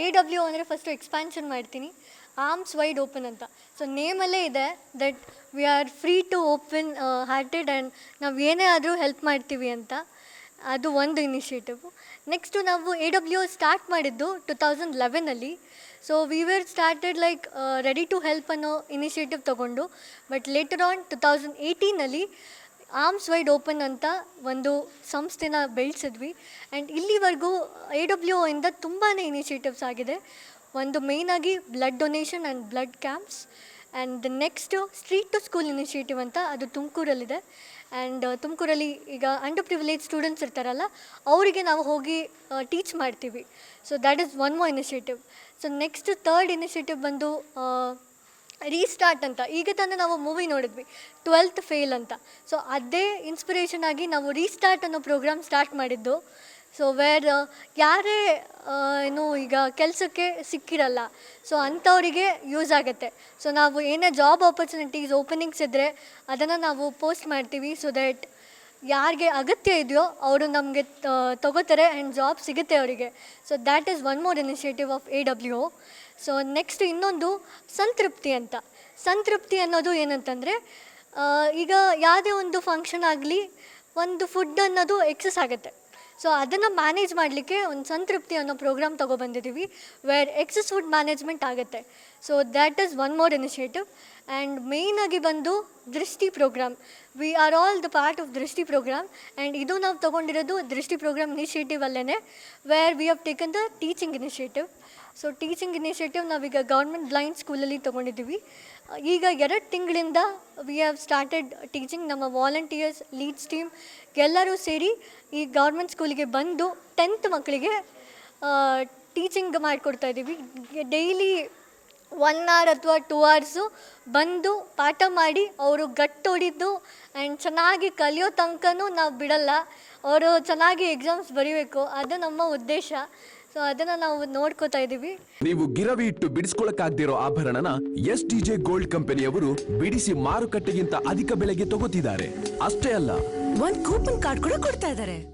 A W ಅಂದರೆ first expansion ಮಾಡ್ತೀನಿ. Arms wide open ಅಂತ. ಸೊ ನೇಮಲ್ಲೇ ಇದೆ that we are free to open hearted and ನಾವು ಏನೇ ಆದರೂ ಹೆಲ್ಪ್ ಮಾಡ್ತೀವಿ ಅಂತ. ಅದು ಒಂದು ಇನಿಷಿಯೇಟಿವ್ ನೆಕ್ಸ್ಟು ನಾವು ಎ ಡಬ್ಲ್ಯೂ ಸ್ಟಾರ್ಟ್ ಮಾಡಿದ್ದು two thousand ಲೆವೆನಲ್ಲಿ so we were started like ready to help ಅನ್ನೋ ಇನಿಷಿಯೇಟಿವ್ ತೊಗೊಂಡು. But later on two thousand ಏಯ್ಟೀನಲ್ಲಿ arms wide open ಅಂತ ಒಂದು ಸಂಸ್ಥೆನ ಬೆಳೆಸಿದ್ವಿ. ಆ್ಯಂಡ್ ಇಲ್ಲಿವರೆಗೂ ಎ ಡಬ್ಲ್ಯೂ ಇಂದ ತುಂಬಾ ಇನಿಷಿಯೇಟಿವ್ಸ್ ಆಗಿದೆ. ಒಂದು ಮೇಯ್ನಾಗಿ blood donation and blood camps and next street to school initiative ಅಂತ ಅದು ತುಮಕೂರಲ್ಲಿದೆ. ಆ್ಯಂಡ್ ತುಮಕೂರಲ್ಲಿ ಈಗ ಅಂಡರ್ ಪ್ರಿವಿಲೇಜ್ ಸ್ಟೂಡೆಂಟ್ಸ್ ಇರ್ತಾರಲ್ಲ, ಅವರಿಗೆ ನಾವು ಹೋಗಿ ಟೀಚ್ ಮಾಡ್ತೀವಿ. So that is one more initiative so next third initiative ಬಂದು ರೀಸ್ಟಾರ್ಟ್ ಅಂತ. ಈಗ ತಾನೇ ನಾವು ಮೂವಿ ನೋಡಿದ್ವಿ. ಟ್ವೆಲ್ತ್ ಫೇಲ್ ಅಂತ. ಸೊ ಅದೇ ಇನ್ಸ್ಪಿರೇಷನ್ ಆಗಿ ನಾವು ರೀಸ್ಟಾರ್ಟ್ ಅನ್ನೋ ಪ್ರೋಗ್ರಾಮ್ ಸ್ಟಾರ್ಟ್ ಮಾಡಿದ್ದು. ಸೊ ವೇರ್ ಯಾರೇ ಆ, ಏನು ಈಗ ಕೆಲಸಕ್ಕೆ ಸಿಕ್ಕಿರಲ್ಲ. ಸೊ ಅಂಥವರಿಗೆ ಯೂಸ್ ಆಗುತ್ತೆ. ಸೊ ನಾವು ಏನೇ ಜಾಬ್ ಆಪರ್ಚುನಿಟೀಸ್ ಓಪನಿಂಗ್ಸ್ ಇದ್ದರೆ ಅದನ್ನು ನಾವು ಪೋಸ್ಟ್ ಮಾಡ್ತೀವಿ ಸೊ ದ್ಯಾಟ್ ಯಾರಿಗೆ ಅಗತ್ಯ ಇದೆಯೋ ಅವರು ನಮಗೆ ತಗೋತಾರೆ ಆ್ಯಂಡ್ ಜಾಬ್ ಸಿಗುತ್ತೆ ಅವರಿಗೆ. So that is one more initiative of A W so next ಇನ್ನೊಂದು ಸಂತೃಪ್ತಿ ಅಂತ. ಸಂತೃಪ್ತಿ ಅನ್ನೋದು ಏನಂತಂದರೆ ಈಗ ಯಾವುದೇ ಒಂದು ಫಂಕ್ಷನ್ ಆಗಲಿ, ಒಂದು ಫುಡ್ ಅನ್ನೋದು ಎಕ್ಸಸ್ ಆಗುತ್ತೆ. ಸೊ ಅದನ್ನು ಮ್ಯಾನೇಜ್ ಮಾಡಲಿಕ್ಕೆ ಒಂದು ಸಂತೃಪ್ತಿ ಅನ್ನೋ ಪ್ರೋಗ್ರಾಮ್ ತೊಗೊಬಂದಿದ್ದೀವಿ ವೇರ್ ಎಕ್ಸಸ್ ಫುಡ್ ಮ್ಯಾನೇಜ್ಮೆಂಟ್ ಆಗುತ್ತೆ. So that is one more initiative and ಆಗಿ ಬಂದು Drishti program we are all the part of Drishti program and ಇದು ನಾವು ತೊಗೊಂಡಿರೋದು ದೃಷ್ಟಿ ಪ್ರೋಗ್ರಾಮ್ ಇನಿಷಿಯೇಟಿವ್ ಅಲ್ಲೇ where we have taken the teaching initiative so teaching initiative ನಾವೀಗ government blind ಸ್ಕೂಲಲ್ಲಿ ತೊಗೊಂಡಿದ್ದೀವಿ. ಈಗ ಎರಡು ತಿಂಗಳಿಂದ ವಿ ಹ್ಯಾವ್ ಸ್ಟಾರ್ಟೆಡ್ ಟೀಚಿಂಗ್ ನಮ್ಮ ವಾಲಂಟಿಯರ್ಸ್ ಲೀಡ್ಸ್ ಟೀಮ್ ಎಲ್ಲರೂ ಸೇರಿ ಈ ಗೌರ್ಮೆಂಟ್ ಸ್ಕೂಲಿಗೆ ಬಂದು ಟೆಂತ್ ಮಕ್ಕಳಿಗೆ ಟೀಚಿಂಗ್ ಮಾಡಿಕೊಡ್ತಾ ಇದ್ದೀವಿ. ಡೈಲಿ ಒನ್ ಅವರ್ ಅಥವಾ ಟೂ ಅವರ್ಸು ಬಂದು ಪಾಠ ಮಾಡಿ ಅವರು ಗಟ್ಟೊಡಿದ್ದು ಆ್ಯಂಡ್ ಚೆನ್ನಾಗಿ ಕಲಿಯೋ ತನಕನೂ ನಾವು ಬಿಡಲ್ಲ. ಅವರು ಚೆನ್ನಾಗಿ ಎಕ್ಸಾಮ್ಸ್ ಬರೀಬೇಕು. ಅದು ನಮ್ಮ ಉದ್ದೇಶ. ಸೊ ಅದನ್ನ ನಾವು ನೋಡ್ಕೋತಾ ಇದೀವಿ. ನೀವು ಗಿರವಿ ಇಟ್ಟು ಬಿಡಿಸ್ಕೊಳಕ್ಕಾಗ್ದಿರೋ ಆಭರಣನ ಎಸ್ ಟಿ ಜೆ ಗೋಲ್ಡ್ ಕಂಪನಿಯವರು ಬಿಡಿಸಿ ಮಾರುಕಟ್ಟೆಗಿಂತ ಅಧಿಕ ಬೆಲೆಗೆ ತಗೋತಿದ್ದಾರೆ. ಅಷ್ಟೇ ಅಲ್ಲ. ಒಂದ್ ಕೂಪನ್ ಕಾರ್ಡ್ ಕೂಡ ಕೊಡ್ತಾ ಇದಾರೆ.